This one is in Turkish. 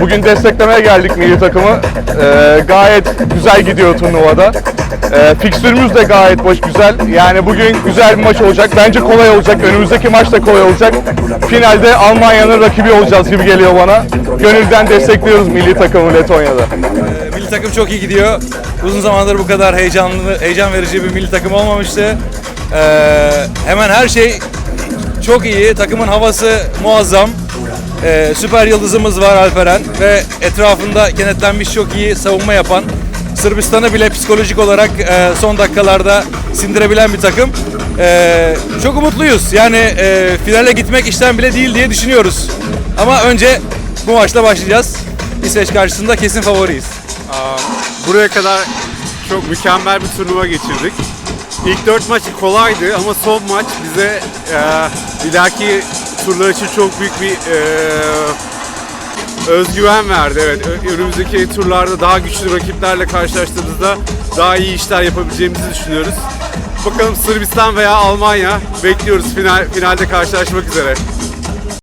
Bugün desteklemeye geldik milli takımı. Ee, gayet güzel gidiyor turnuvada. Ee, fikstürümüz de gayet boş güzel. Yani bugün güzel bir maç olacak. Bence kolay olacak. Önümüzdeki maç da kolay olacak. Finalde Almanya'nın rakibi olacağız gibi geliyor bana. Gönülden destekliyoruz milli takımı Letonya'da. Ee, Milli takım çok iyi gidiyor. Uzun zamandır bu kadar heyecanlı, heyecan verici bir milli takım olmamıştı. Ee, hemen her şey çok iyi. Takımın havası muazzam. Ee, süper yıldızımız var Alperen ve etrafında kenetlenmiş çok iyi savunma yapan, Sırbistan'ı bile psikolojik olarak e, son dakikalarda sindirebilen bir takım. Ee, çok umutluyuz. Yani e, finale gitmek işten bile değil diye düşünüyoruz. Ama önce bu maçla başlayacağız. İsveç karşısında kesin favoriyiz. Buraya kadar çok mükemmel bir turnuva geçirdik. İlk dört maç kolaydı ama son maç bize e, bir dahaki turlar için çok büyük bir e, özgüven verdi. Evet, önümüzdeki turlarda daha güçlü rakiplerle karşılaştığımızda daha iyi işler yapabileceğimizi düşünüyoruz. Bakalım Sırbistan veya Almanya bekliyoruz final, finalde karşılaşmak üzere.